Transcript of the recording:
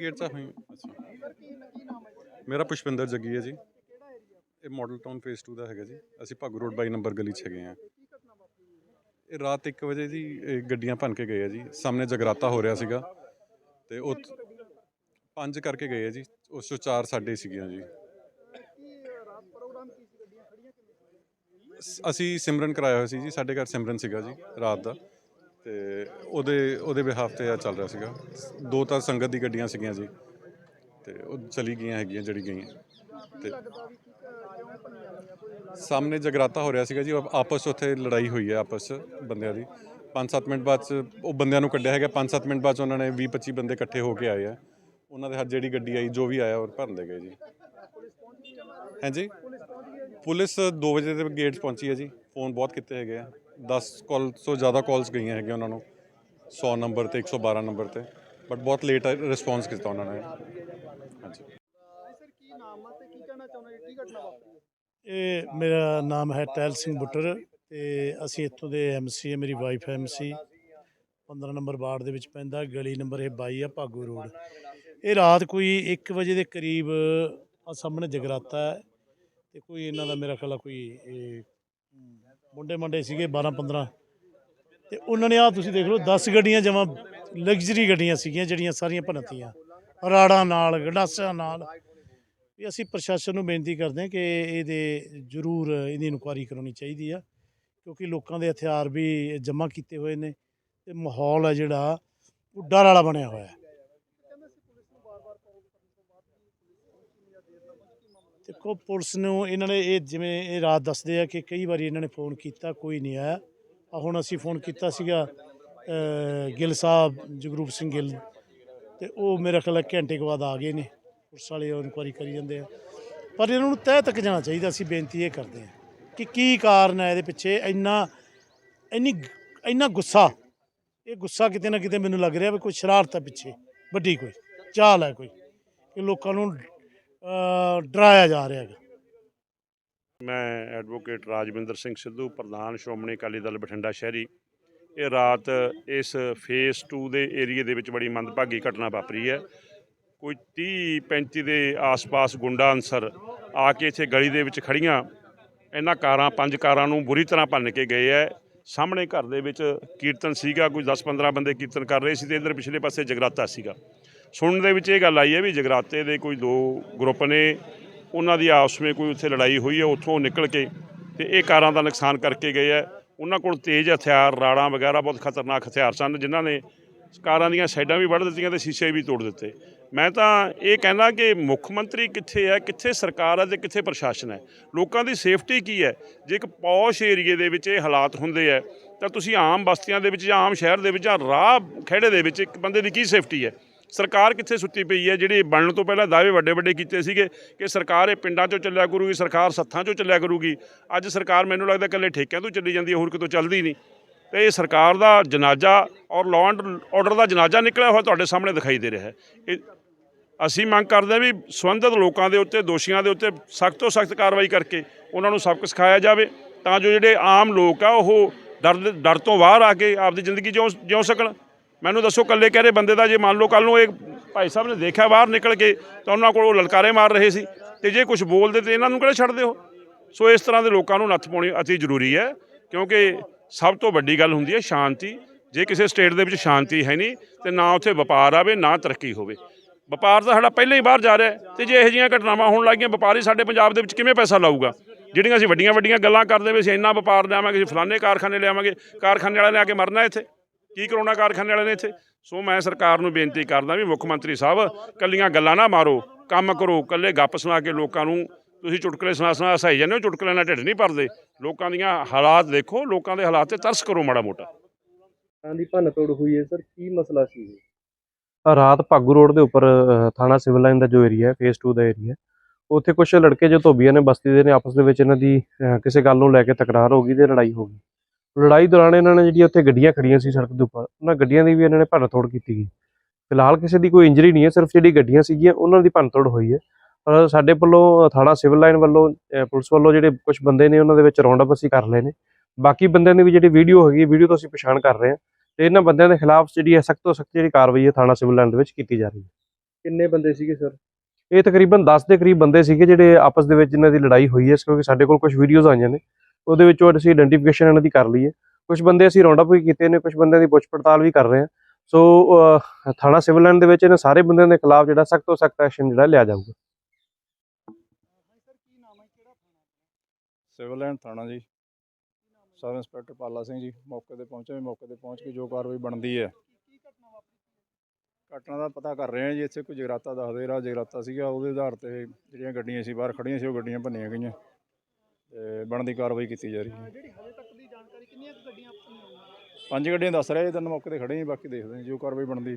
Gate 'ਚ ਹੋਈ। ਅੱਛਾ ਮੇਰਾ ਪੁਸ਼ਪਿੰਦਰ ਜੱਗੀ ਹੈ ਜੀ। ਇਹ ਮਾਡਲ ਟਾਊਨ ਫੇਸ 2 ਦਾ ਹੈਗਾ ਜੀ। ਅਸੀਂ ਭਾਗੂ ਰੋਡ ਬਾਈ ਨੰਬਰ ਗਲੀ 'ਚ ਹੈਗੇ ਆ ਇਹ ਰਾਤ 1 ਵਜੇ ਜੀ ਇਹ ਗੱਡੀਆਂ ਭੰਨ ਕੇ ਗਏ ਆ ਜੀ। ਸਾਹਮਣੇ ਜਗਰਾਤਾ ਹੋ ਰਿਹਾ ਸੀਗਾ ਤੇ ਉਹ ਪੰਜ ਕਰਕੇ ਗਏ ਆ ਜੀ। ਉਸ ਚੋਂ ਚਾਰ ਸਾਡੇ ਸੀਗੀਆਂ ਜੀ। ਅਸੀਂ ਸਿਮਰਨ ਕਰਾਇਆ ਹੋਇਆ ਸੀ ਜੀ। ਸਾਡੇ ਘਰ ਸਿਮਰਨ ਸੀਗਾ ਜੀ, ਰਾਤ ਦਾ। ਤੇ ਉਹਦੇ ਉਹਦੇ ਬਿਹਾਫ ਤੇ ਆ ਚੱਲ ਰਿਹਾ ਸੀਗਾ। ਦੋ ਤਾਂ ਸੰਗਤ ਦੀ ਗੱਡੀਆਂ ਸੀਗੀਆਂ ਜੀ, ਤੇ ਉਹ ਚਲੀ ਗਈਆਂ ਹੈਗੀਆਂ ਜਿਹੜੀ ਗਈਆਂ। ਤੇ ਸਾਹਮਣੇ ਜਗਰਾਤਾ ਹੋ ਰਿਹਾ ਸੀਗਾ ਜੀ ਆਪਸ 'ਚ ਉੱਥੇ ਲੜਾਈ ਹੋਈ ਹੈ, ਆਪਸ 'ਚ ਬੰਦਿਆਂ ਦੀ। 5-7 ਮਿੰਟ ਬਾਅਦ 'ਚ ਉਹ ਬੰਦਿਆਂ ਨੂੰ ਕੱਢਿਆ ਹੈਗਾ 5-7 ਮਿੰਟ ਬਾਅਦ 'ਚ ਉਹਨਾਂ ਨੇ 20-25 ਬੰਦੇ ਇਕੱਠੇ ਹੋ ਕੇ ਆਏ ਆ। ਉਹਨਾਂ ਦੇ ਹੱਥ ਜਿਹੜੀ ਗੱਡੀ ਆਈ, ਜੋ ਵੀ ਆਇਆ, ਉਹ ਭਰਨ ਦੇ ਗਏ ਜੀ। ਹਾਂਜੀ ਪੁਲਿਸ 2 ਵਜੇ ਦੇ ਗੇਟ 'ਚ ਪਹੁੰਚੀ ਹੈ ਜੀ। ਫੋਨ ਬਹੁਤ ਕੀਤੇ ਹੈਗੇ ਆ। 10 ਕਾਲ ਤੋਂ ਜ਼ਿਆਦਾ ਕਾਲਸ ਗਈਆਂ ਹੈਗੀਆਂ ਉਹਨਾਂ ਨੂੰ। 100 ਨੰਬਰ ਤੇ 112 ਨੰਬਰ ਤੇ। ਬਟ ਬਹੁਤ ਲੇਟ ਰਿਸਪੌਂਸ ਕੀਤਾ ਉਹਨਾਂ ਨੇ। ਹਾਂਜੀ। ਇਹ ਮੇਰਾ ਨਾਮ ਹੈ ਟੈਲ ਸਿੰਘ ਬੁੱਟਰ ਤੇ ਅਸੀਂ ਇੱਥੋਂ ਦੇ ਐਮਸੀ ਹੈ, ਮੇਰੀ ਵਾਈਫ ਐਮਸੀ 15 ਨੰਬਰ ਵਾਰਡ ਦੇ ਵਿੱਚ ਪੈਂਦਾ, ਗਲੀ ਨੰਬਰ ਇਹ 22 ਆ, ਭਾਗੂ ਰੋਡ। ਇਹ ਰਾਤ ਕੋਈ 1 ਵਜੇ ਦੇ ਕਰੀਬ ਆ ਸਾਹਮਣੇ ਜਗਰਾਤਾ ਹੈ ਤੇ ਕੋਈ ਇਹਨਾਂ ਦਾ ਮੇਰਾ ਖਿਆਲ ਕੋਈ ਇਹ ਮੁੰਡੇ ਮੰਡੇ ਸੀਗੇ 12 15 ਤੇ ਉਹਨਾਂ ਨੇ ਆ ਤੁਸੀਂ ਦੇਖ ਲਓ 10 ਗੱਡੀਆਂ ਜਮਾਂ ਲਗਜ਼ਰੀ ਗੱਡੀਆਂ ਸੀਗੀਆਂ, ਜਿਹੜੀਆਂ ਸਾਰੀਆਂ ਭੰਨਤੀਆਂ ਰਾੜਾਂ ਨਾਲ ਗੰਡਾਸਾਂ ਨਾਲ। ਵੀ ਅਸੀਂ ਪ੍ਰਸ਼ਾਸਨ ਨੂੰ ਬੇਨਤੀ ਕਰਦੇ ਹਾਂ ਕਿ ਇਹਦੇ ਜ਼ਰੂਰ ਇਹਦੀ ਇਨਕੁਆਇਰੀ ਕਰਾਉਣੀ ਚਾਹੀਦੀ ਆ, ਕਿਉਂਕਿ ਲੋਕਾਂ ਦੇ ਹਥਿਆਰ ਵੀ ਜਮ੍ਹਾਂ ਕੀਤੇ ਹੋਏ ਨੇ ਤੇ ਮਾਹੌਲ ਹੈ ਜਿਹੜਾ, ਉਹ ਡਰ ਵਾਲਾ ਬਣਿਆ ਹੋਇਆ। ਹੈ ਦੇਖੋ, ਪੁਲਿਸ ਨੂੰ ਇਹਨਾਂ ਨੇ ਇਹ ਜਿਵੇਂ ਇਹ ਰਾਤ ਦੱਸਦੇ ਆ ਕਿ ਕਈ ਵਾਰੀ ਇਹਨਾਂ ਨੇ ਫੋਨ ਕੀਤਾ, ਕੋਈ ਨਹੀਂ ਆਇਆ। ਆ ਹੁਣ ਅਸੀਂ ਫੋਨ ਕੀਤਾ ਸੀਗਾ ਗਿੱਲ ਸਾਹਿਬ, ਜਗਰੂਪ ਸਿੰਘ ਗਿੱਲ। ਤੇ ਉਹ ਮੇਰੇ ਖਿਆਲ ਘੰਟੇ ਕੁ ਬਾਅਦ ਆ ਗਏ ਨੇ। ਪੁਲਿਸ ਵਾਲੇ ਇਨਕੁਆਇਰੀ ਕਰੀ ਜਾਂਦੇ ਆ। ਪਰ ਇਹਨਾਂ ਨੂੰ ਤਹਿ ਤੱਕ ਜਾਣਾ ਚਾਹੀਦਾ, ਅਸੀਂ ਬੇਨਤੀ ਇਹ ਕਰਦੇ ਹਾਂ ਕਿ ਕੀ ਕਾਰਨ ਹੈ ਇਹਦੇ ਪਿੱਛੇ? ਇੰਨਾ, ਇੰਨੀ ਇੰਨਾ ਗੁੱਸਾ, ਇਹ ਗੁੱਸਾ ਕਿਤੇ ਨਾ ਕਿਤੇ ਮੈਨੂੰ ਲੱਗ ਰਿਹਾ ਵੀ ਕੋਈ ਸ਼ਰਾਰਤ ਹੈ ਪਿੱਛੇ। ਵੱਡੀ ਕੋਈ, ਚਾਲ ਹੈ ਕੋਈ। ਕਿ ਲੋਕਾਂ ਨੂੰ ਡਰਾਇਆ ਜਾ ਰਿਹਾ ਹੈ ਮੈਂ ਐਡਵੋਕੇਟ ਰਾਜਵਿੰਦਰ ਸਿੰਘ ਸਿੱਧੂ, ਪ੍ਰਧਾਨ ਸ਼੍ਰੋਮਣੀ ਅਕਾਲੀ ਦਲ ਬਠਿੰਡਾ ਸ਼ਹਿਰੀ। ਇਹ ਰਾਤ ਇਸ ਫੇਸ 2 ਦੇ ਏਰੀਏ ਦੇ ਵਿੱਚ ਬੜੀ ਮੰਦਭਾਗੀ ਘਟਨਾ ਵਾਪਰੀ ਹੈ। ਕੋਈ 30 35 ਦੇ ਆਸ-ਪਾਸ ਗੁੰਡਾ ਅਨਸਰ ਆ ਕੇ ਇੱਥੇ ਗਲੀ ਦੇ ਵਿੱਚ ਖੜੀਆਂ ਇਹਨਾਂ ਕਾਰਾਂ, ਪੰਜ ਕਾਰਾਂ ਨੂੰ ਬੁਰੀ ਤਰ੍ਹਾਂ ਭੰਨ ਕੇ ਗਏ ਹੈ। ਸਾਹਮਣੇ ਘਰ ਦੇ ਵਿੱਚ ਕੀਰਤਨ ਸੀਗਾ, ਕੋਈ 10-15 ਬੰਦੇ ਕੀਰਤਨ ਕਰ ਰਹੇ ਸੀ ਤੇ ਇਧਰ ਪਿਛਲੇ ਪਾਸੇ ਜਗਰਾਤਾ ਸੀਗਾ। ਸੁਣਨ ਦੇ ਵਿੱਚ ਇਹ ਗੱਲ ਆਈ ਹੈ ਵੀ ਜਗਰਾਤੇ ਦੇ ਕੋਈ ਦੋ ਗਰੁੱਪ ਨੇ, ਉਹਨਾਂ ਦੀ ਆਪਸ ਵਿੱਚ ਕੋਈ ਉੱਥੇ ਲੜਾਈ ਹੋਈ ਹੈ, ਉੱਥੋਂ ਨਿਕਲ ਕੇ ਤੇ ਇਹ ਕਾਰਾਂ ਦਾ ਨੁਕਸਾਨ ਕਰਕੇ ਗਏ ਹੈ। ਉਹਨਾਂ ਕੋਲ ਤੇਜ਼ ਹਥਿਆਰ, ਰਾੜਾਂ ਵਗੈਰਾ ਬਹੁਤ ਖਤਰਨਾਕ ਹਥਿਆਰ ਸਨ, ਜਿਨ੍ਹਾਂ ਨੇ ਕਾਰਾਂ ਦੀਆਂ ਸਾਈਡਾਂ ਵੀ ਵੱਢ ਦਿੱਤੀਆਂ ਤੇ ਸ਼ੀਸ਼ੇ ਵੀ ਤੋੜ ਦਿੱਤੇ। ਮੈਂ ਤਾਂ ਇਹ ਕਹਿਣਾ ਕਿ ਮੁੱਖ ਮੰਤਰੀ ਕਿੱਥੇ ਹੈ, ਕਿੱਥੇ ਸਰਕਾਰ ਹੈ ਤੇ ਕਿੱਥੇ ਪ੍ਰਸ਼ਾਸਨ ਹੈ? ਲੋਕਾਂ ਦੀ ਸੇਫਟੀ ਕੀ ਹੈ? ਜੇ ਇੱਕ ਪੌਸ਼ ਏਰੀਏ ਦੇ ਵਿੱਚ ਇਹ ਹਾਲਾਤ ਹੁੰਦੇ ਹੈ, ਤਾਂ ਤੁਸੀਂ ਆਮ ਬਸਤੀਆਂ ਦੇ ਵਿੱਚ ਜਾਂ ਆਮ ਸ਼ਹਿਰ ਦੇ ਵਿੱਚ ਜਾਂ ਰਾਹ ਖੇੜੇ ਦੇ ਵਿੱਚ ਇੱਕ ਬੰਦੇ ਦੀ ਕੀ ਸੇਫਟੀ ਹੈ? ਸਰਕਾਰ ਕਿੱਥੇ ਸੁੱਤੀ ਪਈ ਹੈ? ਜਿਹੜੀ ਬਣਨ ਤੋਂ ਪਹਿਲਾਂ ਦਾਅਵੇ ਵੱਡੇ ਵੱਡੇ ਕੀਤੇ ਸੀਗੇ ਕਿ ਸਰਕਾਰ ਇਹ ਪਿੰਡਾਂ 'ਚੋਂ ਚੱਲਿਆ ਕਰੂਗੀ, ਸਰਕਾਰ ਸੱਥਾਂ 'ਚੋਂ ਚੱਲਿਆ ਕਰੂਗੀ। ਅੱਜ ਸਰਕਾਰ ਮੈਨੂੰ ਲੱਗਦਾ ਇਕੱਲੇ ਠੇਕਿਆਂ ਤੋਂ ਚੱਲੀ ਜਾਂਦੀ ਹੈ, ਹੋਰ ਕਿਤੋਂ ਚੱਲਦੀ ਨਹੀਂ। ਤੇ ਇਹ ਸਰਕਾਰ ਦਾ ਜਨਾਜ਼ਾ ਔਰ ਲਾਅ ਐਂਡ ਆਰਡਰ ਦਾ ਜਨਾਜ਼ਾ ਨਿਕਲਿਆ ਹੋਇਆ ਤੁਹਾਡੇ ਸਾਹਮਣੇ ਦਿਖਾਈ ਦੇ ਰਿਹਾ ਹੈ। ਇਹ ਅਸੀਂ ਮੰਗ ਕਰਦੇ ਹਾਂ ਵੀ ਸੰਬੰਧਿਤ ਲੋਕਾਂ ਦੇ ਉੱਤੇ, ਦੋਸ਼ੀਆਂ ਦੇ ਉੱਤੇ ਸਖਤ ਤੋਂ ਸਖਤ ਕਾਰਵਾਈ ਕਰਕੇ ਉਹਨਾਂ ਨੂੰ ਸਬਕ ਸਿਖਾਇਆ ਜਾਵੇ, ਤਾਂ ਜੋ ਜਿਹੜੇ ਆਮ ਲੋਕ ਆ, ਉਹ ਡਰ ਦੇ- ਡਰ ਤੋਂ ਬਾਹਰ ਆ ਕੇ ਆਪਦੀ ਜ਼ਿੰਦਗੀ ਜਿਉਂ ਜਿਉਂ ਸਕਣ। ਮੈਨੂੰ ਦੱਸੋ ਕੱਲੇ ਕਹਿ ਰਹੇ ਬੰਦੇ ਦਾ, ਜੇ ਮੰਨ ਲਓ ਕੱਲ ਨੂੰ ਇਹ ਭਾਈ ਸਾਹਿਬ ਨੇ ਦੇਖਿਆ ਬਾਹਰ ਨਿਕਲ ਕੇ, ਤਾਂ ਉਹਨਾਂ ਕੋਲ ਉਹ ਲਲਕਾਰੇ ਮਾਰ ਰਹੇ ਸੀ। ਤੇ ਜੇ ਕੁਝ ਬੋਲਦੇ ਤੇ ਇਹਨਾਂ ਨੂੰ ਕਿਹੜਾ ਛੱਡਦੇ ਹੋ ਸੋ ਇਸ ਤਰ੍ਹਾਂ ਦੇ ਲੋਕਾਂ ਨੂੰ ਨੱਥ ਪਾਉਣੀ ਅਤੀ ਜ਼ਰੂਰੀ ਹੈ, ਕਿਉਂਕਿ ਸਭ ਤੋਂ ਵੱਡੀ ਗੱਲ ਹੁੰਦੀ ਹੈ ਸ਼ਾਂਤੀ। ਜੇ ਕਿਸੇ ਸਟੇਟ ਦੇ ਵਿੱਚ ਸ਼ਾਂਤੀ ਹੈ ਨਹੀਂ, ਤੇ ਨਾ ਉੱਥੇ ਵਪਾਰ ਆਵੇ, ਨਾ ਤਰੱਕੀ ਹੋਵੇ। ਵਪਾਰ ਤਾਂ ਸਾਡਾ ਪਹਿਲਾਂ ਹੀ ਬਾਹਰ ਜਾ ਰਿਹਾ ਹੈ, ਤੇ ਜੇ ਇਹੋ ਜਿਹੀਆਂ ਘਟਨਾਵਾਂ ਹੋਣ ਲੱਗੀਆਂ, ਵਪਾਰੀ ਸਾਡੇ ਪੰਜਾਬ ਦੇ ਵਿੱਚ ਕਿਵੇਂ ਪੈਸਾ ਲਾਊਗਾ? ਜਿਹੜੀਆਂ ਅਸੀਂ ਵੱਡੀਆਂ ਵੱਡੀਆਂ ਗੱਲਾਂ ਕਰਦੇ ਵੀ ਅਸੀਂ ਇੰਨਾ ਵਪਾਰ ਲਿਆਵਾਂਗੇ, ਅਸੀਂ ਫਲਾਣੇ ਕਾਰਖਾਨੇ ਲਿਆਵਾਂਗੇ, ਕਾਰਖਾਨੇ ਵਾਲਿਆਂ ਲਿਆ ਕੇ ਮਰਨਾ ਇੱਥੇ। ਕੀ ਕਰਾਉਣਾ ਕਾਰਖਾਨੇ ਵਾਲਿਆਂ ਨੇ ਇੱਥੇ? ਸੋ ਮੈਂ ਸਰਕਾਰ ਨੂੰ ਬੇਨਤੀ ਕਰਦਾ ਵੀ ਮੁੱਖ ਮੰਤਰੀ ਸਾਹਿਬ ਕੱਲੀਆਂ ਗੱਲਾਂ ਨਾ ਮਾਰੋ ਕੰਮ ਕਰੋ ਕੱਲੇ ਗੱਪ ਸੁਣਾ ਕੇ ਲੋਕਾਂ ਨੂੰ ਤੁਸੀਂ ਚੁਟਕਲੇ ਸੁਣਾ ਸੁਣਾ ਹਸਾਈ ਜਾਂਦੇ ਹੋ ਚੁਟਕਲੇ ਨਾਲ ਢਿੱਡ ਨਹੀਂ ਭਰਦੇ। ਲੋਕਾਂ ਦੀਆਂ ਹਾਲਾਤ ਦੇਖੋ ਲੋਕਾਂ ਦੇ ਹਾਲਾਤ ਤੇ ਤਰਸ ਕਰੋ ਮਾੜਾ ਮੋਟਾ। ਤਾਂ ਦੀ ਭੰਨ ਤੋੜ ਹੋਈ ਹੈ ਸਰ ਕੀ ਮਸਲਾ ਸੀ ਇਹ? ਰਾਤ ਭਾਗੂ ਰੋਡ ਦੇ ਉੱਪਰ ਥਾਣਾ ਸਿਵਲ ਲਾਈਨ ਦਾ ਜੋ ਏਰੀਆ ਹੈ ਫੇਸ 2 ਦਾ ਏਰੀਆ ਉੱਥੇ ਕੁਝ ਲੜਕੇ ਜੋ ਧੋਬੀਆਂ ਨੇ ਬਸਤੀ ਦੇ ਨੇ ਆਪਸ ਦੇ ਵਿੱਚ ਇਹਨਾਂ ਦੀ ਕਿਸੇ ਗੱਲ ਨੂੰ ਲੈ ਕੇ ਤਕਰਾਰ ਹੋ ਗਈ ਤੇ ਲੜਾਈ ਹੋ ਗਈ। ਲੜਾਈ ਦੌਰਾਨ ਇਹਨਾਂ ਨੇ ਜਿਹੜੀ ਉੱਥੇ ਗੱਡੀਆਂ ਖੜੀਆਂ ਸੀ ਸੜਕ ਦੇ ਉੱਪਰ ਉਹਨਾਂ ਗੱਡੀਆਂ ਦੀ ਵੀ ਇਹਨਾਂ ਨੇ ਭੰਨ ਤੋੜ ਕੀਤੀ ਗਈ। ਫਿਲਹਾਲ ਕਿਸੇ ਦੀ ਕੋਈ ਇੰਜਰੀ ਨਹੀਂ ਹੈ ਸਿਰਫ ਜਿਹੜੀ ਗੱਡੀਆਂ ਸੀਗੀਆਂ ਉਹਨਾਂ ਦੀ ਭੰਨ ਤੋੜ ਹੋਈ ਹੈ। ਪਰ ਸਾਡੇ ਵੱਲੋਂ ਥਾਣਾ ਸਿਵਲ ਲਾਈਨ ਵੱਲੋਂ ਪੁਲਿਸ ਵੱਲੋਂ ਜਿਹੜੇ ਕੁਝ ਬੰਦੇ ਨੇ ਉਹਨਾਂ ਦੇ ਵਿੱਚ ਰੌਂਡ ਅਪ ਅਸੀਂ ਕਰ ਲਏ ਨੇ। ਬਾਕੀ ਬੰਦਿਆਂ ਦੀ ਵੀ ਜਿਹੜੀ ਵੀਡੀਓ ਹੈਗੀ ਵੀਡੀਓ ਤੋਂ ਅਸੀਂ ਪਛਾਣ ਕਰ ਰਹੇ ਹਾਂ। ਤੇ ਇਹਨਾਂ ਬੰਦਿਆਂ ਦੇ ਖਿਲਾਫ ਜਿਹੜੀ ਹੈ ਸਖਤ ਤੋਂ ਸਖਤ ਜਿਹੜੀ ਕਾਰਵਾਈ ਹੈ ਥਾਣਾ ਸਿਵਲ ਲਾਈਨ ਦੇ ਵਿੱਚ ਕੀਤੀ ਜਾ ਰਹੀ ਹੈ। ਕਿੰਨੇ ਬੰਦੇ ਸੀਗੇ ਸਰ? ਇਹ ਤਕਰੀਬਨ 10 ਦੇ ਕਰੀਬ ਬੰਦੇ ਸੀਗੇ ਜਿਹੜੇ ਆਪਸ ਦੇ ਵਿੱਚ ਇਹਨਾਂ ਦੀ ਲੜਾਈ ਹੋਈ ਹੈ ਕਿਉਂਕਿ ਸਾਡੇ ਕੋਲ ਕੁਝ ਵੀਡੀਓਜ਼ ਆਈਆਂ ਨੇ। ਉਹਦੇ ਵਿੱਚੋਂ ਅਸੀਂ ਆਇਡੈਂਟੀਫਿਕੇਸ਼ਨ ਇਹਨਾਂ ਦੀ ਕਰ ਲਈ ਹੈ। ਕੁਝ ਬੰਦੇ ਅਸੀਂ ਰਾਉਂਡ ਅਪ ਵੀ ਕੀਤੇ ਨੇ ਕੁਝ ਬੰਦਿਆਂ ਦੀ ਪੁੱਛ ਪੜਤਾਲ ਵੀ ਕਰ ਰਹੇ ਹਾਂ। ਸੋ ਥਾਣਾ ਸਿਵਲ ਲਾਈਨ ਦੇ ਵਿੱਚ ਇਹਨਾਂ ਸਾਰੇ ਬੰਦਿਆਂ ਦੇ ਖਿਲਾਫ ਜਿਹੜਾ ਸਖਤ ਤੋਂ ਸਖਤ ਐਕਸ਼ਨ ਜਿਹੜਾ ਲਿਆ ਜਾਊਗਾ। ਸਿਵਲ ਲਾਈਨ ਥਾਣਾ ਜੀ। ਸਬ ਇੰਸਪੈਕਟਰ ਪਾਲਾ ਸਿੰਘ ਜੀ, ਮੌਕੇ ਤੇ ਪਹੁੰਚੇ ਮੌਕੇ ਤੇ ਪਹੁੰਚ ਕੇ ਜੋ ਕਾਰਵਾਈ ਬਣਦੀ ਹੈ। ਘਟਨਾ ਦਾ ਪਤਾ ਕਰ ਰਹੇ ਹਾਂ ਜੀ, ਇੱਥੇ ਕੋਈ ਜਗਰਾਤਾ ਦੱਸਦੇ ਰਿਹਾ ਜਗਰਾਤਾ ਸੀਗਾ, ਉਹਦੇ ਆਧਾਰ ਤੇ ਜਿਹੜੀਆਂ ਗੱਡੀਆਂ ਸੀ, ਬਾਹਰ ਖੜੀਆਂ ਸੀ, ਉਹ ਗੱਡੀਆਂ ਭੰਨੀਆਂ ਗਈਆਂ। ਤੇ ਬਣਦੀ ਕਾਰਵਾਈ ਕੀਤੀ ਜਾ ਰਹੀ ਹੈ। ਜਿਹੜੀ ਹਜੇ ਤੱਕ ਦੀ ਜਾਣਕਾਰੀ ਕਿੰਨੀਆਂ ਗੱਡੀਆਂ ਪੰਜ ਗੱਡੀਆਂ ਦੱਸ ਰਿਹਾ ਜੀ ਤਿੰਨ ਮੌਕੇ ਤੇ ਖੜੇ ਹਾਂ ਬਾਕੀ ਦੇਖਦੇ ਹਾਂ ਜੋ ਕਾਰਵਾਈ ਬਣਦੀ